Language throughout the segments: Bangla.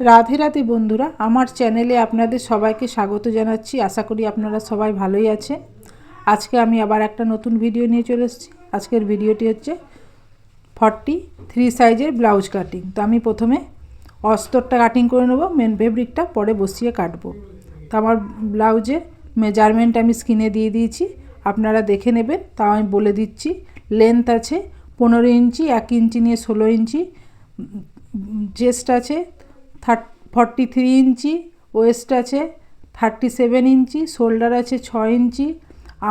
রাধে রাধে বন্ধুরা, আমার চ্যানেলে আপনাদের সবাইকে স্বাগত জানাচ্ছি। আশা করি আপনারা সবাই ভালোই আছে আজকে আমি আবার একটা নতুন ভিডিও নিয়ে চলে এসেছি। আজকের ভিডিওটি হচ্ছে ফর্টি থ্রি সাইজের ব্লাউজ কাটিং তো আমি প্রথমে অস্তরটা কাটিং করে নেব মেন ফেব্রিকটা পরে বসিয়ে কাটবো। তো আমার ব্লাউজের মেজারমেন্ট আমি স্কিনে দিয়ে দিয়েছি। আপনারা দেখে নেবেন, তাও আমি বলে দিচ্ছি। লেন্থ আছে পনেরো ইঞ্চি, এক ইঞ্চি নিয়ে ষোলো ইঞ্চি। চেস্ট আছে thirty forty three inch waist আছে থার্টি সেভেন ইঞ্চি শোল্ডার আছে ছ ইঞ্চি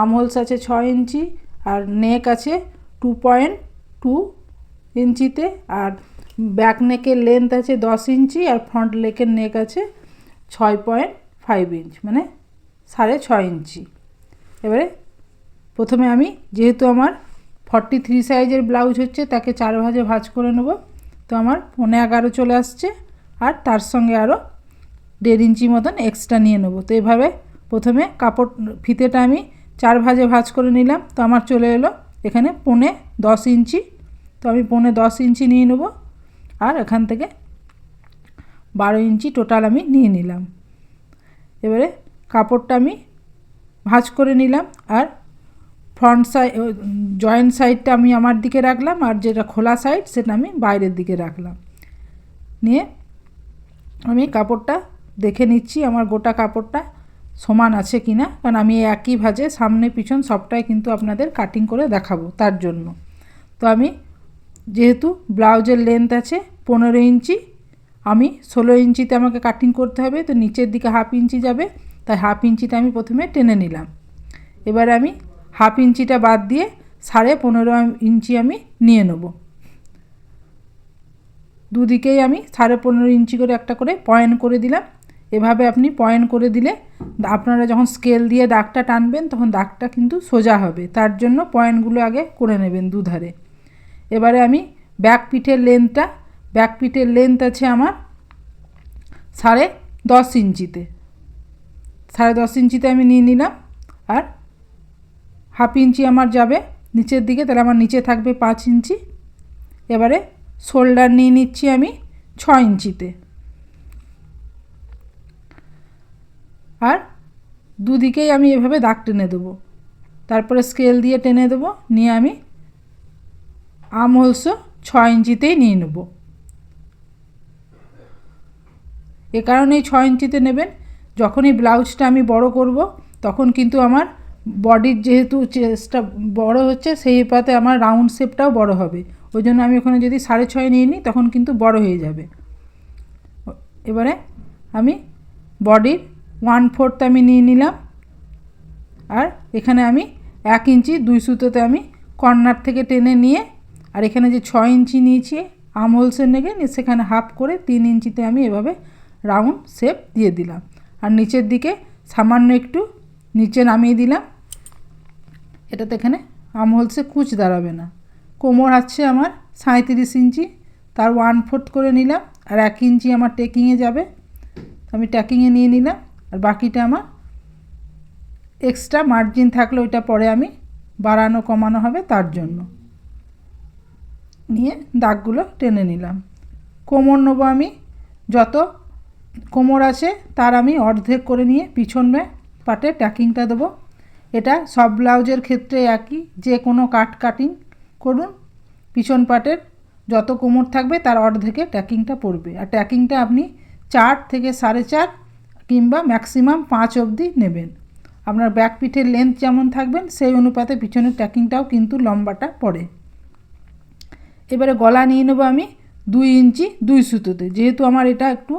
আমহোলস আছে ছ ইঞ্চি, আর নেক আছে টু পয়েন্ট টু ইঞ্চিতে, আর ব্যাক নেকের লেন্থ আছে দশ ইঞ্চি, আর ফ্রন্ট লেকের নেক আছে ছয় পয়েন্ট ফাইভ ইঞ্চ মানে সাড়ে ছয় ইঞ্চি। এবারে প্রথমে আমি যেহেতু আমার ফর্টি থ্রি সাইজের ব্লাউজ হচ্ছে, তাকে চার ভাজে ভাজ করে নেব। তো আমার পনেরো এগারো চলে আসছে। আর তার সঙ্গে আরও দেড় ইঞ্চি মতন এক্সট্রা নিয়ে নেব। তো এভাবে প্রথমে কাপড় ফিতেটা আমি চার ভাজে ভাজ করে নিলাম। তো আমার চলে এলো এখানে পনে দশ ইঞ্চি। তো আমি পনে দশ ইঞ্চি নিয়ে নেব। আর এখান থেকে বারো ইঞ্চি টোটাল আমি নিয়ে নিলাম। এবারে কাপড়টা আমি ভাঁজ করে নিলাম। আর ফ্রন্ট সাইড জয়েন্ট সাইডটা আমি আমার দিকে রাখলাম। আর যেটা খোলা সাইড সেটা আমি বাইরের দিকে রাখলাম। নিয়ে আমি কাপড়টা দেখে নিচ্ছি, আমার গোটা কাপড়টা সমান আছে কি না কারণ আমি একই ভাজে সামনে পিছন সবটাই কিন্তু আপনাদের কাটিং করে দেখাবো তার জন্য। তো আমি যেহেতু ব্লাউজের লেন্থ আছে পনেরো ইঞ্চি, আমি ষোলো ইঞ্চিতে আমাকে কাটিং করতে হবে, তো নিচের দিকে হাফ ইঞ্চি যাবে, তাই হাফ ইঞ্চিটা আমি প্রথমে টেনে নিলাম। এবার আমি হাফ ইঞ্চিটা বাদ দিয়ে সাড়ে পনেরো ইঞ্চি আমি নিয়ে নেব। দুদিকেই আমি সাড়ে পনেরো ইঞ্চি করে একটা করে পয়েন্ট করে দিলাম। এভাবে আপনি পয়েন্ট করে দিলে আপনারা যখন স্কেল দিয়ে দাগটা টানবেন তখন দাগটা কিন্তু সোজা হবে। তার জন্য পয়েন্টগুলো আগে করে নেবেন দুধারে। এবারে আমি ব্যাক পিঠের লেন্থটা, ব্যাক পিঠের লেন্থ আছে আমার সাড়ে দশ ইঞ্চিতে। সাড়ে দশ ইঞ্চিতে আমি নিয়ে নিলাম আর হাফ ইঞ্চি আমার যাবে নিচের দিকে, তাহলে আমার নিচে থাকবে পাঁচ ইঞ্চি। এবারে শোল্ডার নিয়ে নিচ্ছি আমি ছ ইঞ্চিতে। আর দুদিকেই আমি এভাবে দাগ টেনে দেবো। তারপরে স্কেল দিয়ে টেনে দেবো, নিয়ে আমি আম ছ ইঞ্চিতেই নিয়ে নেব। এ কারণেই ছ ইঞ্চিতে নেবেন। যখনই ব্লাউজটা আমি বড় করব, তখন কিন্তু আমার বডির যেহেতু চেস্টটা বড় হচ্ছে, সেই পাতে আমার রাউন্ড শেপটাও বড় হবে। ওই জন্য আমি ওখানে যদি সাড়ে ছয় নিয়ে নিই, তখন কিন্তু বড় হয়ে যাবে। এবারে আমি বডির ওয়ান ফোর্থ আমি নিয়ে নিলাম। আর এখানে আমি এক ইঞ্চি দুই সুতোতে আমি কর্নার থেকে টেনে নিয়ে, আর এখানে যে ছয় ইঞ্চি নিয়েছি, আম হোলসেল নেগে সেখানে হাফ করে তিন ইঞ্চিতে আমি এভাবে রাউন্ড শেপ দিয়ে দিলাম। আর নিচের দিকে সামান্য একটু নিচে নামিয়ে দিলাম। এটাতে এখানে আম হোলসে কুচ দাঁড়াবে না। কোমর আছে আমার সাঁত্রিশ ইঞ্চি, তার ওয়ান ফোর্থ করে নিলাম আর এক ইঞ্চি আমার টেকিংয়ে যাবে। আমি ট্যাকিংয়ে নিয়ে নিলাম আর বাকিটা আমার এক্সট্রা মার্জিন থাকলে ওইটা পরে আমি বাড়ানো কমানো হবে তার জন্য। নিয়ে দাগগুলো টেনে নিলাম। কোমর নেব আমি যত কোমর আছে তার আমি অর্ধেক করে নিয়ে পিছনে পাটে ট্যাকিংটা দেবো। এটা সব ব্লাউজের ক্ষেত্রে একই, যে কোনো কাট কাটিং করুন। পিছন পাটের যত কোমর থাকবে তার অর্ধেকে ট্যাকিংটা পড়বে। আর ট্যাকিংটা আপনি চার থেকে সাড়ে চার কিংবা ম্যাক্সিমাম পাঁচ অবধি নেবেন। আপনার ব্যাক পিঠের লেন্থ যেমন থাকবেন সেই অনুপাতে পিছনের ট্যাকিংটাও কিন্তু লম্বাটা পড়ে। এবারে গলা নিয়ে নেব আমি দুই ইঞ্চি দুই সুতোতে। যেহেতু আমার এটা একটু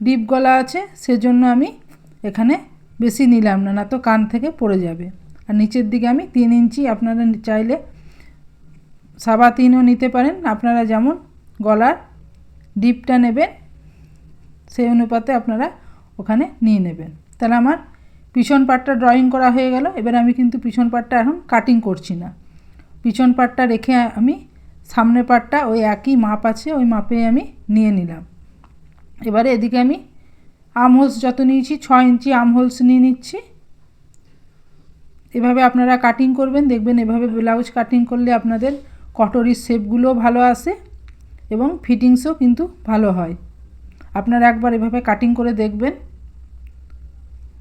ডিপ গলা আছে, সেজন্য আমি এখানে বেশি নিলাম না না তো কান থেকে পড়ে যাবে। আর নিচের দিকে আমি তিন ইঞ্চি আপনারা চাইলে সাবা তিনও নিতে পারেন। আপনারা যেমন গলার ডিপটা নেবেন, সেই অনুপাতে আপনারা ওখানে নিয়ে নেবেন। তাহলে আমার পিছন পাটটা ড্রয়িং করা হয়ে গেল। এবার আমি কিন্তু পিছন পাটটা এখন কাটিং করছি না। পিছন পাটটা রেখে আমি সামনের পাটটা ওই একই মাপ আছে, ওই মাপে আমি নিয়ে নিলাম। এবারে এদিকে আমি আম হোলস যত নিয়েছি ছ ইঞ্চি আম হোলস নিয়ে নিচ্ছি। এভাবে আপনারা কাটিং করবেন, দেখবেন এভাবে ব্লাউজ কাটিং করলে আপনাদের কটরির শেপগুলোও ভালো আসে এবং ফিটিংসও কিন্তু ভালো হয়। আপনারা একবার এভাবে কাটিং করে দেখবেন।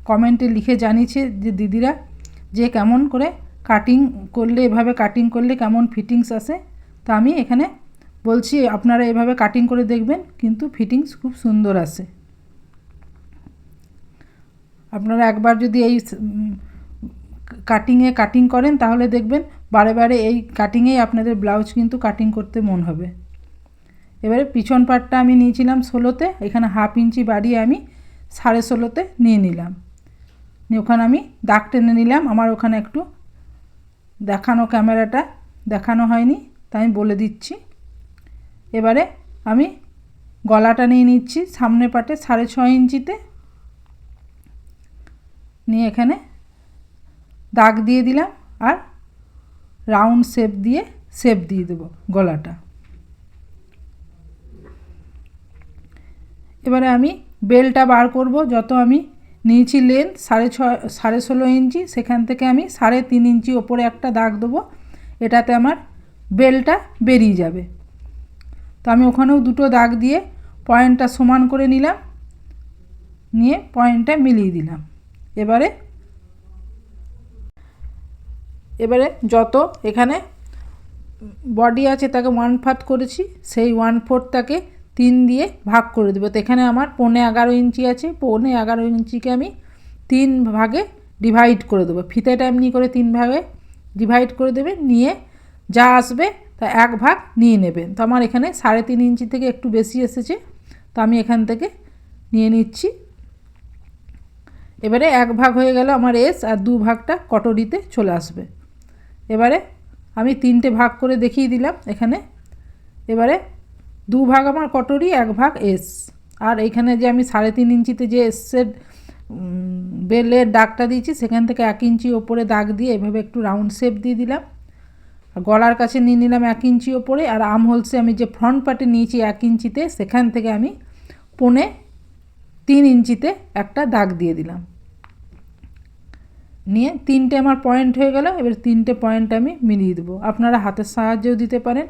কমেন্টে লিখে জানিয়েছে যে দিদিরা যে কেমন করে কাটিং করলে, এভাবে কাটিং করলে কেমন ফিটিংস আসে তা আমি এখানে বলছি, আপনারা এভাবে কাটিং করে দেখবেন, কিন্তু ফিটিংস খুব সুন্দর আসে আপনারা একবার যদি এই কাটিংয়ে কাটিং করেন, তাহলে দেখবেন বারে বারে এই কাটিংয়েই আপনাদের ব্লাউজ কিন্তু কাটিং করতে মন হবে। এবারে পিছন পাটটা আমি নিয়েছিলাম ষোলোতে, এখানে হাফ ইঞ্চি বাড়িয়ে আমি সাড়ে ষোলোতে নিয়ে নিলাম। ওখানে আমি দাগ টেনে নিলাম, আমার ওখানে একটু দেখানো ক্যামেরাটা দেখানো হয়নি, তাই আমি বলে দিচ্ছি। এবারে আমি গলাটা নিয়ে নিচ্ছি, সামনে পাটে সাড়ে ছ ইঞ্চিতে নিয়ে এখানে দাগ দিয়ে দিলাম, আর রাউন্ড শেপ দিয়ে শেপ দিয়ে দেবো গলাটা। এবারে আমি বেলটা বার করব, যত আমি নিয়েছি লেন্থ সাড়ে ছ সাড়ে ষোলো ইঞ্চি, সেখান থেকে আমি সাড়ে তিন ইঞ্চি ওপরে একটা দাগ দেবো, এটাতে আমার বেলটা বেরিয়ে যাবে। তো আমি ওখানেও দুটো দাগ দিয়ে পয়েন্টটা সমান করে নিলাম, নিয়ে পয়েন্টটা মিলিয়ে দিলাম। এবারে এবারে যত এখানে বডি আছে তাকে ওয়ান ফার্থ করেছি, সেই ওয়ান ফোর্থটাকে তিন দিয়ে ভাগ করে দেবো। তো এখানে আমার পৌনে এগারো ইঞ্চি আছে, পৌনে এগারো ইঞ্চিকে আমি তিন ভাগে ডিভাইড করে দেবো। ফিতেটা এমনি করে তিন ভাগে ডিভাইড করে দেবে, নিয়ে যা আসবে তা এক ভাগ নিয়ে নেবেন তো আমার এখানে সাড়ে তিন ইঞ্চি থেকে একটু বেশি এসেছে, তো আমি এখান থেকে নিয়ে নিচ্ছি। এবারে এক ভাগ হয়ে গেল আমার এস আর দু ভাগটা কটরিতে চলে আসবে। এবারে আমি তিনটে ভাগ করে দেখিয়ে দিলাম এখানে। এবারে দু ভাগ আমার কটরি, এক ভাগ এস আর এইখানে যে আমি সাড়ে তিন ইঞ্চিতে যে এসের বেলের দাগটা দিয়েছি, সেখান থেকে এক ইঞ্চি ওপরে দাগ দিয়ে এভাবে একটু রাউন্ড শেপ দিয়ে দিলাম। আর গলার কাছে নিয়ে নিলাম এক ইঞ্চি ওপরে। আর আম হোলসে আমি যে ফ্রন্ট পার্টে নিয়েছি এক ইঞ্চিতে, সেখান থেকে আমি পনে তিন ইঞ্চিতে একটা দাগ দিয়ে দিলাম। নিয়ে তিনটে আমার পয়েন্ট হয়ে গেল, এবার তিনটে পয়েন্ট আমি মিলিয়ে দেবো। আপনারা হাতের সাহায্যেও দিতে পারেন,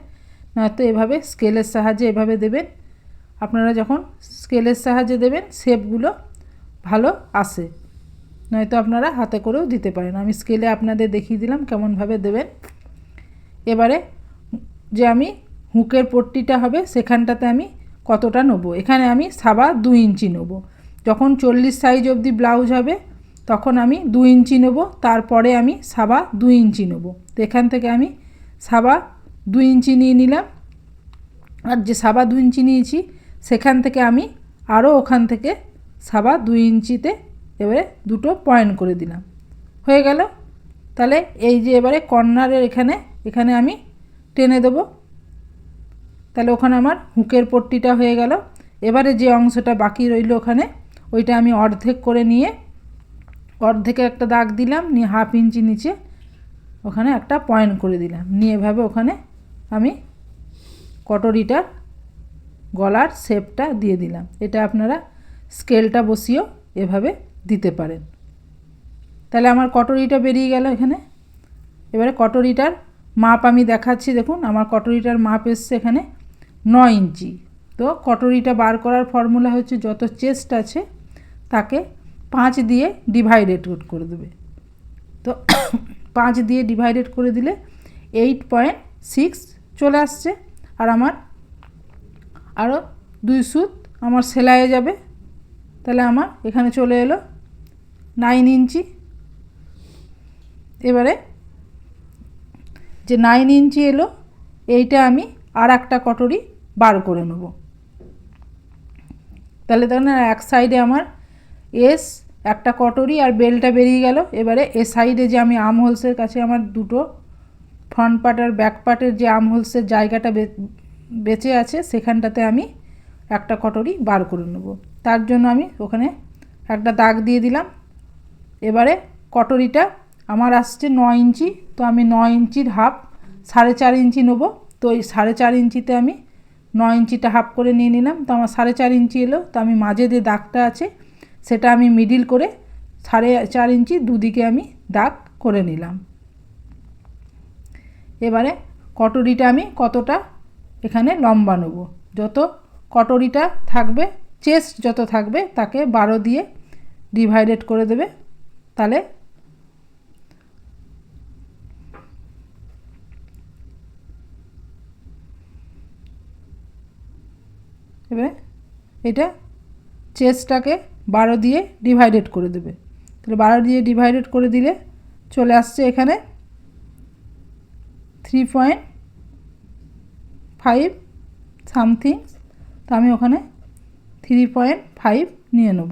নয়তো এভাবে স্কেলের সাহায্যে এভাবে দেবেন। আপনারা যখন স্কেলের সাহায্যে দেবেন শেপগুলো ভালো আসে। নয়তো আপনারা হাতে করেও দিতে পারেন। আমি স্কেলে আপনাদের দেখিয়ে দিলাম কেমনভাবে দেবেন। এবারে যে আমি হুকের পট্টিটা হবে, সেখানটাতে আমি কতটা নেব? এখানে আমি সাবা দু ইঞ্চি নেব। যখন চল্লিশ সাইজ অবধি ব্লাউজ হবে তখন আমি দু ইঞ্চি নেব, তারপরে আমি সাবা দু ইঞ্চি নেব। তো এখান থেকে আমি সাবা দু ইঞ্চি নিয়ে নিলাম। আর যে সাবা দু ইঞ্চি নিয়েছি, সেখান থেকে আমি আরও ওখান থেকে সাবা দু ইঞ্চিতে এবারে দুটো পয়েন্ট করে দিলাম। হয়ে গেল। তাহলে এই যে এবারে কর্নারের এখানে এখানে আমি টেনে দেব। তাহলে ওখানে আমার হুকের পট্টিটা হয়ে গেল। এবারে যে অংশটা বাকি রইল ওখানে, ওইটা আমি অর্ধেক করে নিয়ে অর্ধেকে একটা দাগ দিলাম, নিয়ে হাফ ইঞ্চি নিচে ওখানে একটা পয়েন্ট করে দিলাম। নিয়ে এভাবে ওখানে আমি কটরিটার গলার শেপটা দিয়ে দিলাম। এটা আপনারা স্কেলটা বসিয়েও এভাবে দিতে পারেন। তাহলে আমার কটরিটা বেরিয়ে গেল এখানে। এবারে কটরিটার মাপ আমি দেখাচ্ছি। দেখুন, আমার কটরিটার মাপ এসছে এখানে নয় ইঞ্চি। তো কটরিটা বার করার ফর্মুলা হচ্ছে, যত চেস্ট আছে, তাকে পাঁচ দিয়ে ডিভাইডেড করে দেবে। তো পাঁচ দিয়ে ডিভাইডেড করে দিলে এইট পয়েন্ট সিক্স চলে আসছে আর আমার আরও দুই সুত আমার সেলাইয়ে যাবে। তাহলে আমার এখানে চলে এলো নাইন ইঞ্চি। এবারে যে নাইন ইঞ্চি এলো, এইটা আমি আর একটা কটরি বার করে নেব। তাহলে দেখেন এক সাইডে আমার এস, একটা কটরি আর বেলটা বেরিয়ে গেল। এবারে এ সাইডে যে আমি আম হোলসের কাছে আমার দুটো, ফ্রন্ট পার্ট আর ব্যাক পার্টের যে আম হোলসের জায়গাটা বেঁচে আছে, সেখানটাতে আমি একটা কটরি বার করে নেব। তার জন্য আমি ওখানে একটা দাগ দিয়ে দিলাম। এবারে কটরিটা আমার আসছে ন ইঞ্চি, তো আমি ন ইঞ্চির হাফ, সাড়ে চার ইঞ্চি নেব। তো ওই সাড়ে চার ইঞ্চিতে আমি ন ইঞ্চিটা হাফ করে নিয়ে নিলাম। তো আমার সাড়ে চার ইঞ্চি এলো, তো আমি মাঝে যে দাগটা আছে সেটা আমি মিডিল করে সাড়ে চার ইঞ্চি দুদিকে আমি দাগ করে নিলাম। এবারে কটরিটা আমি কতটা এখানে লম্বা নেব? যত কটরিটা থাকবে চেস্ট যত থাকবে, তাকে বারো দিয়ে ডিভাইডেড করে দেবে। তাহলে এবারে এটা চেস্টটাকে বারো দিয়ে ডিভাইডেড করে দেবে। তাহলে বারো দিয়ে ডিভাইডেড করে দিলে চলে আসছে এখানে থ্রি পয়েন্ট ফাইভ সামথিং তো আমি ওখানে থ্রি পয়েন্ট ফাইভ নিয়ে নেব।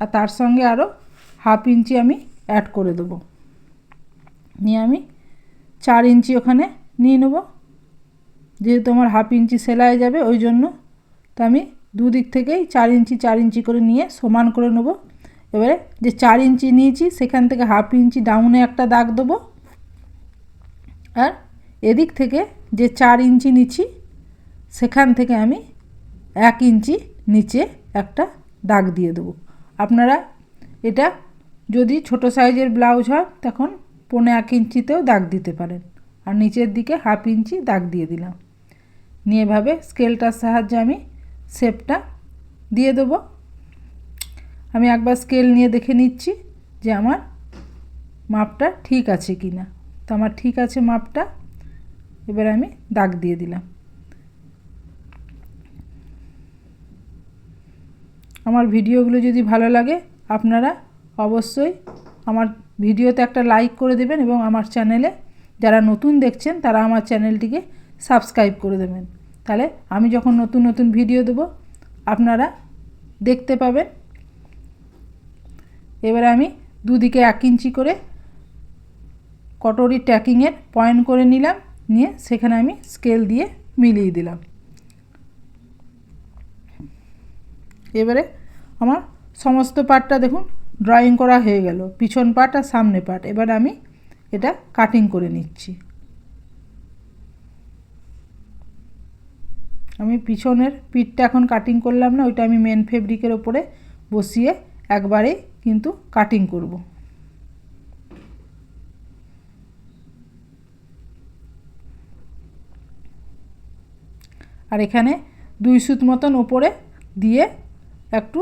আর তার সঙ্গে আরও হাফ ইঞ্চি আমি অ্যাড করে দেবো। নিয়ে আমি চার ইঞ্চি ওখানে নিয়ে নেব। যেহেতু আমার হাফ ইঞ্চি সেলাই যাবে ওই জন্য। তো আমি দুদিক থেকেই চার ইঞ্চি চার ইঞ্চি করে নিয়ে সমান করে নেব। এবারে যে চার ইঞ্চি নিয়েছি, সেখান থেকে হাফ ইঞ্চি ডাউনে একটা দাগ দেবো। আর এদিক থেকে যে চার ইঞ্চি নিচ্ছি, সেখান থেকে আমি এক ইঞ্চি নিচে একটা দাগ দিয়ে দেবো। আপনারা এটা যদি ছোট সাইজের ব্লাউজ হয়, তখন পৌনে এক ইঞ্চিতেও দাগ দিতে পারেন। আর নিচের দিকে হাফ ইঞ্চি দাগ দিয়ে দিলাম। নিয়ে এভাবে স্কেলটার সাহায্যে আমি শেপটা দিয়ে দেবো। আমি একবার স্কেল নিয়ে দেখে নিচ্ছি যে আমার মাপটা ঠিক আছে কি না তো আমার ঠিক আছে মাপটা, এবার আমি দাগ দিয়ে দিলাম। আমার ভিডিওগুলো যদি ভালো লাগে, আপনারা অবশ্যই আমার ভিডিওতে একটা লাইক করে দেবেন এবং আমার চ্যানেলে যারা নতুন দেখছেন, তারা আমার চ্যানেলটিকে সাবস্ক্রাইব করে দেবেন। তাহলে আমি যখন নতুন নতুন ভিডিও দেব, আপনারা দেখতে পাবেন। এবারে আমি দুদিকে এক ইঞ্চি করে কটরি ট্যাকিংয়ের পয়েন্ট করে নিলাম, নিয়ে সেখানে আমি স্কেল দিয়ে মিলিয়ে দিলাম। এবারে আমার সমস্ত পার্টটা দেখুন ড্রয়িং করা হয়ে গেল, পিছন পার্ট আর সামনে পার্ট এবার আমি এটা কাটিং করে নিচ্ছি। আমি পিছনের পিঠটা এখন কাটিং করলাম না, ওইটা আমি মেন ফেব্রিকের ওপরে বসিয়ে একবারে কিন্তু কাটিং করব। আর এখানে দুই সুত মতন ওপরে দিয়ে একটু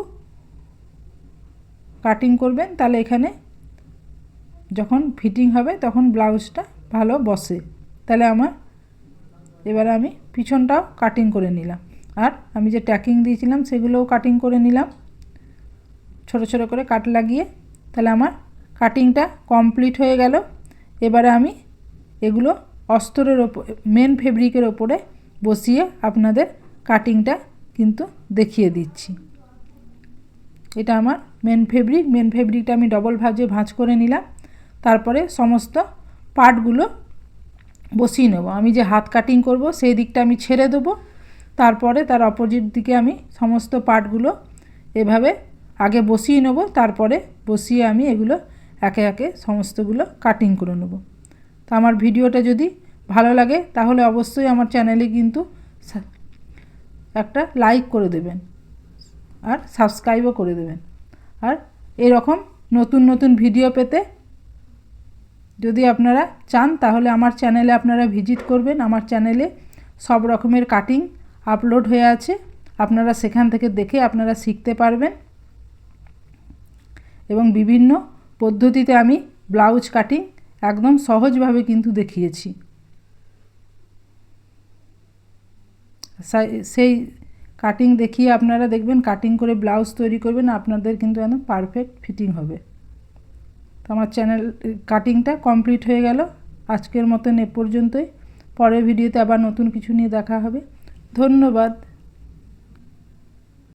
কাটিং করবেন, তাহলে এখানে যখন ফিটিং হবে তখন ব্লাউজটা ভালো বসে। তাহলে আমার এবার আমি পিছনটাও কাটিং করে নিলাম। আর আমি যে ট্যাকিং দিয়েছিলাম, সেগুলোও কাটিং করে নিলাম। ছোট ছোট করে কাট লাগিয়ে তাহলে আমার কাটিংটা কমপ্লিট হয়ে গেল। এবারে আমি এগুলো অস্তরের ওপর মেন ফেব্রিকের ওপরে বসিয়ে আপনাদের কাটিংটা কিন্তু দেখিয়ে দিচ্ছি। এটা আমার মেন ফেব্রিক মেন ফেব্রিকটা আমি ডবল ভাজে ভাঁজ করে নিলাম। তারপরে সমস্ত পার্টগুলো বসিয়ে নেব। আমি যে হাত কাটিং করব, সেই দিকটা আমি ছেড়ে দেবো। তারপরে তার অপোজিট দিকে আমি সমস্ত পার্টগুলো এভাবে আগে বসিয়ে নেব। তারপরে বসিয়ে আমি এগুলো একে একে সমস্তগুলো কাটিং করে নেব। তো আমার ভিডিওটা যদি ভালো লাগে, তাহলে অবশ্যই আমার চ্যানেলে কিন্তু একটা লাইক করে দেবেন আর সাবস্ক্রাইবও করে দেবেন। আর এরকম নতুন নতুন ভিডিও পেতে যদি আপনারা চান, তাহলে আমার চ্যানেলে আপনারা ভিজিট করবেন। আমার চ্যানেলে সব রকমের কাটিং আপলোড হয়ে আছে। আপনারা সেখান থেকে দেখে আপনারা শিখতে পারবেন। এবং বিভিন্ন পদ্ধতিতে আমি ব্লাউজ কাটিং একদম সহজভাবে কিন্তু দেখিয়েছি। সেই কাটিং দেখিয়ে আপনারা দেখবেন কাটিং করে ব্লাউজ তৈরি করবেন, আপনাদের কিন্তু একদম পারফেক্ট ফিটিং হবে। তো আমার চ্যানেল কাটিংটা কমপ্লিট হয়ে গেল। আজকের মতন এ পর্যন্তই। পরের ভিডিওতে আবার নতুন কিছু নিয়ে দেখা হবে। ধন্যবাদ।